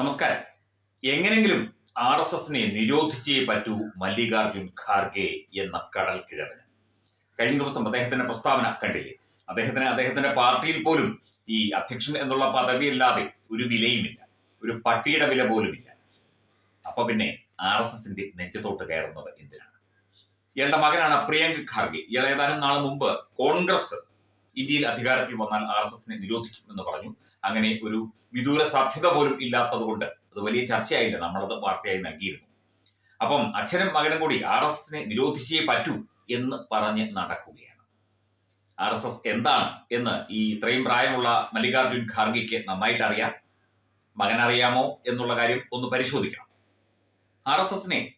നമസ്കാരം. എങ്ങനെങ്കിലും R S എസിനെ നിരോധിച്ചേ പറ്റൂ മല്ലികാർജുൻ ഖാർഗെ എന്ന കടൽ കിഴവന്. കഴിഞ്ഞ ദിവസം അദ്ദേഹത്തിന്റെ പ്രസ്താവന കണ്ടില്ലേ? അദ്ദേഹത്തിന് അദ്ദേഹത്തിന്റെ പാർട്ടിയിൽ പോലും ഈ അധ്യക്ഷൻ എന്നുള്ള പദവിയല്ലാതെ ഒരു വിലയുമില്ല. ഒരു പട്ടിയുടെ വില പോലുമില്ല. അപ്പൊ പിന്നെ ആർ എസ് എസിന്റെ നെഞ്ചത്തോട്ട് കയറുന്നത് എന്തിനാണ്? ഇയാളുടെ മകനാണ് പ്രിയങ്ക് ഖാർഗെ. ഇയാൾ ഏതാനും നാൾ മുമ്പ് കോൺഗ്രസ് ഇന്ത്യയിൽ അധികാരത്തിൽ വന്നാൽ ആർ എസ് എസിനെ നിരോധിക്കും എന്ന് പറഞ്ഞു. അങ്ങനെ ഒരു വിദൂര സാധ്യത പോലും ഇല്ലാത്തതുകൊണ്ട് അത് വലിയ ചർച്ചയായില്ല. നമ്മളത് വാർത്തയായി നൽകിയിരുന്നു. അപ്പം അച്ഛനും മകനും കൂടി ആർ എസ് എസിനെ നിരോധിച്ചേ പറ്റൂ എന്ന് പറഞ്ഞ് നടക്കുകയാണ്. ആർ എസ് എസ് എന്താണ് എന്ന് ഈ ഇത്രയും പ്രായമുള്ള മല്ലികാർജുൻ ഖാർഗിക്ക് നന്നായിട്ട് അറിയാം മകൻ അറിയാമോ എന്നുള്ള കാര്യം ഒന്ന് പരിശോധിക്കണം. ആർ എസ് എസിനെ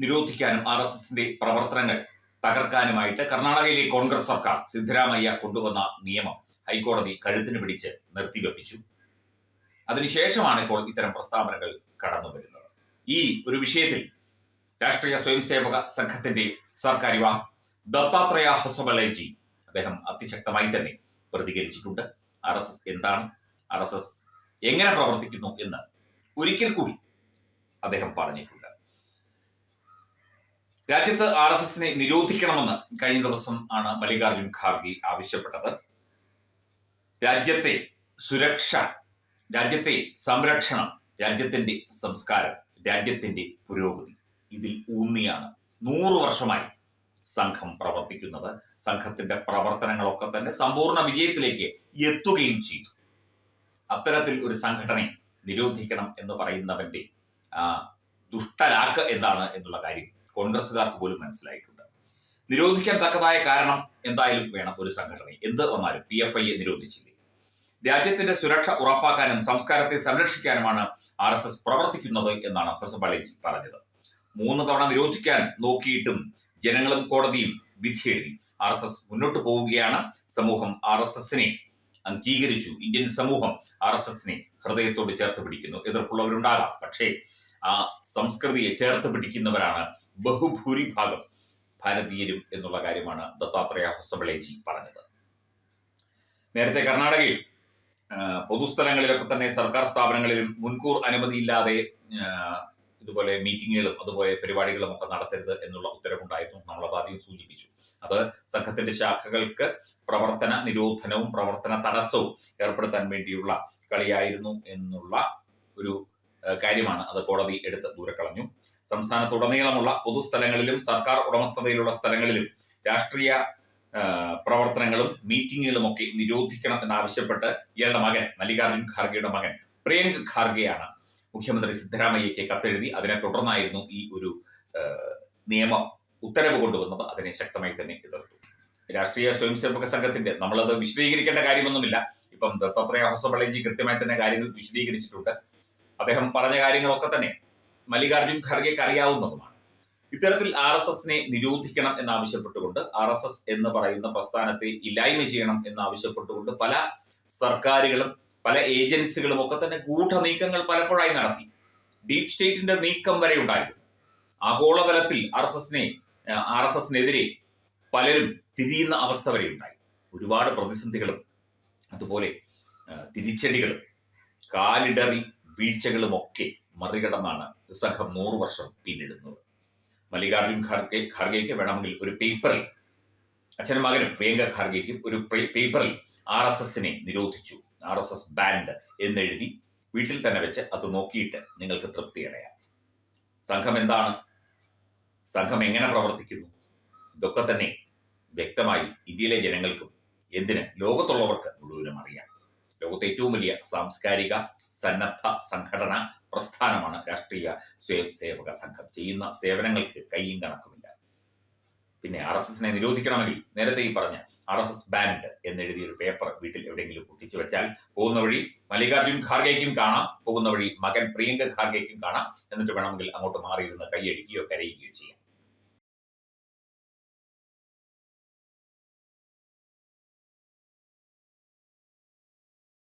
നിരോധിക്കാനും ആർ എസ് എസിന്റെ പ്രവർത്തനങ്ങൾ തകർക്കാനുമായിട്ട് കർണാടകയിലെ കോൺഗ്രസ് സർക്കാർ സിദ്ധരാമയ്യ കൊണ്ടുവന്ന നിയമം ഹൈക്കോടതി കഴുത്തിന് പിടിച്ച് നിർത്തിവെപ്പിച്ചു. അതിനുശേഷമാണ് ഇപ്പോൾ ഇത്തരം പ്രസ്താവനകൾ കടന്നു വരുന്നത് ഈ ഒരു വിഷയത്തിൽ രാഷ്ട്രീയ സ്വയംസേവക സംഘത്തിന്റെ സർക്കാർ വിവാഹം ദത്താത്രേയ ഹൊസബലേജി അദ്ദേഹം അതിശക്തമായി തന്നെ പ്രതികരിച്ചിട്ടുണ്ട്. ആർ എസ് എസ് എന്താണ്? ആർ എസ് എസ് എങ്ങനെ പ്രവർത്തിക്കുന്നു എന്ന് ഒരിക്കൽ കൂടി അദ്ദേഹം പറഞ്ഞിട്ടുണ്ട്. രാജ്യത്ത് ആർ എസ് എസിനെ നിരോധിക്കണമെന്ന് കഴിഞ്ഞ ദിവസം ആണ് മല്ലികാർജുൻ ഖാർഗെ ആവശ്യപ്പെട്ടത്. രാജ്യത്തെ സുരക്ഷ രാജ്യത്തെ സംരക്ഷണം രാജ്യത്തിന്റെ സംസ്കാരം രാജ്യത്തിന്റെ പുരോഗതി ഇതിൽ ഊന്നിയാണ്. നൂറു വർഷമായി സംഘം പ്രവർത്തിക്കുന്നത്. സംഘത്തിന്റെ പ്രവർത്തനങ്ങളൊക്കെ തന്നെ സമ്പൂർണ വിജയത്തിലേക്ക് എത്തുകയും ചെയ്തു. അത്തരത്തിൽ ഒരു സംഘടനയെ നിരോധിക്കണം എന്ന് പറയുന്നവന്റെ ദുഷ്ടലാക്ക് എന്താണ് എന്നുള്ള കാര്യം കോൺഗ്രസുകാർക്ക് പോലും മനസ്സിലായിട്ടുണ്ട്. നിരോധിക്കാൻ തക്കതായ കാരണം എന്തായാലും വേണം ഒരു സംഘടന എന്ത് വന്നാലും പി എഫ് ഐയെ നിരോധിച്ചില്ലേ? രാജ്യത്തിന്റെ സുരക്ഷ ഉറപ്പാക്കാനും സംസ്കാരത്തെ സംരക്ഷിക്കാനുമാണ് ആർ എസ് എസ് പ്രവർത്തിക്കുന്നത് എന്നാണ് ഹൊസബാലേജി പറഞ്ഞത്. മൂന്ന് തവണ നിരോധിക്കാൻ നോക്കിയിട്ടും ജനങ്ങളും കോടതിയും വിധി എഴുതി ആർ എസ് എസ് മുന്നോട്ട് പോവുകയാണ്. സമൂഹം ആർ എസ് എസിനെ അംഗീകരിച്ചു. ഇന്ത്യൻ സമൂഹം ആർ എസ് എസിനെ ഹൃദയത്തോട് ചേർത്ത് പിടിക്കുന്നു. എതിർപ്പുള്ളവരുണ്ടാകാം. പക്ഷേ ആ സംസ്കൃതിയെ ചേർത്ത് പിടിക്കുന്നവരാണ് ബഹുഭൂരിഭാഗം ഭാരതീയരും എന്നുള്ള കാര്യമാണ് ദത്താത്രേയ ഹൊസബളേജി പറഞ്ഞത്. നേരത്തെ കർണാടകയിൽ പൊതുസ്ഥലങ്ങളിലൊക്കെ തന്നെ സർക്കാർ സ്ഥാപനങ്ങളിലും മുൻകൂർ അനുമതിയില്ലാതെ ഇതുപോലെ മീറ്റിങ്ങുകളും അതുപോലെ പരിപാടികളും ഒക്കെ നടത്തരുത് എന്നുള്ള ഉത്തരവുണ്ടായിരുന്നു നമ്മളത് ആദ്യം സൂചിപ്പിച്ചു. അത് സംഘത്തിന്റെ ശാഖകൾക്ക് പ്രവർത്തന നിരോധനവും പ്രവർത്തന തടസ്സവും ഏർപ്പെടുത്താൻ വേണ്ടിയുള്ള കളിയായിരുന്നു എന്നുള്ള ഒരു കാര്യമാണ് അത് കോടതി എടുത്ത് ദൂരക്കളഞ്ഞു. സംസ്ഥാനത്തുടനീളമുള്ള പൊതുസ്ഥലങ്ങളിലും സർക്കാർ ഉടമസ്ഥതയിലുള്ള സ്ഥലങ്ങളിലും രാഷ്ട്രീയ പ്രവർത്തനങ്ങളും മീറ്റിങ്ങുകളും ഒക്കെ നിരോധിക്കണം എന്നാവശ്യപ്പെട്ട് ഇയാളുടെ മകൻ മല്ലികാർജുൻ ഖാർഗെയുടെ മകൻ പ്രിയങ്ക് ഖാർഗെയാണ് മുഖ്യമന്ത്രി സിദ്ധരാമയ്യയ്ക്ക് കത്തെഴുതി അതിനെ തുടർന്നായിരുന്നു ഈ ഒരു നിയമം ഉത്തരവ് കൊണ്ടുവന്നത്. അതിനെ ശക്തമായി തന്നെ എതിർത്തു. രാഷ്ട്രീയ സ്വയംസേവക സംഘത്തിന്റെ നമ്മളത് വിശദീകരിക്കേണ്ട കാര്യമൊന്നുമില്ല. ഇപ്പം ദത്താത്രേയ ഹൊസബളേജി കൃത്യമായി തന്നെ കാര്യങ്ങൾ വിശദീകരിച്ചിട്ടുണ്ട്. അദ്ദേഹം പറഞ്ഞ കാര്യങ്ങളൊക്കെ തന്നെ മല്ലികാർജുൻ ഖർഗെക്ക് അറിയാവുന്നതുമാണ്. ഇത്തരത്തിൽ ആർ എസ് എസിനെ നിരോധിക്കണം എന്നാവശ്യപ്പെട്ടുകൊണ്ട് ആർ എസ് എസ് എന്ന് പറയുന്ന പ്രസ്ഥാനത്തെ ഇല്ലായ്മ ചെയ്യണം എന്നാവശ്യപ്പെട്ടുകൊണ്ട് പല സർക്കാരുകളും പല ഏജൻസികളും ഒക്കെ തന്നെ ഗൂഢനീക്കങ്ങൾ പലപ്പോഴായി നടത്തി. ഡീപ് സ്റ്റേറ്റിന്റെ നീക്കം വരെ ഉണ്ടായിരുന്നു. ആഗോളതലത്തിൽ ആർ എസ് എസിനെ ആർ എസ് എസിനെതിരെ പലരും തിരിയുന്ന അവസ്ഥ വരെ ഉണ്ടായി. ഒരുപാട് പ്രതിസന്ധികളും അതുപോലെ തിരിച്ചടികളും കാലിടറി വീഴ്ചകളും ഒക്കെ മറികടന്നാണ് സംഘം നൂറു വർഷം പിന്നിടുന്നത്. മല്ലികാർജുൻ ഖാർഗെ ഖാർഗെക്ക് വേണമെങ്കിൽ ഒരു പേപ്പറിൽ അച്ഛനും മകനും പ്രിയങ്ക ഖാർഗെക്കും ഒരു പേപ്പറിൽ ആർ എസ് എസിനെ നിരോധിച്ചു. ആർ എസ് എസ് ബാൻഡ് എന്നെഴുതി വീട്ടിൽ തന്നെ വെച്ച് അത് നോക്കിയിട്ട് നിങ്ങൾക്ക് തൃപ്തി തൃപ്തിയടയാം സംഘം എന്താണ്? സംഘം എങ്ങനെ പ്രവർത്തിക്കുന്നു? ഇതൊക്കെ തന്നെ വ്യക്തമായി ഇന്ത്യയിലെ ജനങ്ങൾക്കും എന്തിന് ലോകത്തുള്ളവർക്ക് മുഴുവനും അറിയാം. ലോകത്തെ ഏറ്റവും വലിയ സാംസ്കാരിക സന്നദ്ധ സംഘടന പ്രസ്ഥാനമാണ് രാഷ്ട്രീയ സ്വയം സേവക സംഘം. ചെയ്യുന്ന സേവനങ്ങൾക്ക് കൈയും കണക്കുമില്ല. പിന്നെ ആർ എസ് എസിനെ നിരോധിക്കണമെങ്കിൽ നേരത്തെ ഈ പറഞ്ഞ ആർ എസ് എസ് ബാൻഡ് എന്നെഴുതിയ ഒരു പേപ്പർ വീട്ടിൽ എവിടെയെങ്കിലും ഒട്ടിച്ചു വെച്ചാൽ പോകുന്ന വഴി മല്ലികാർജുൻ ഖാർഗേക്കും കാണാം പോകുന്ന വഴി മകൻ പ്രിയങ്ക ഖാർഗേക്കും കാണാം. എന്നിട്ട് വേണമെങ്കിൽ അങ്ങോട്ട് മാറിയിരുന്ന് കൈയടിക്കുകയോ കരയുകയോ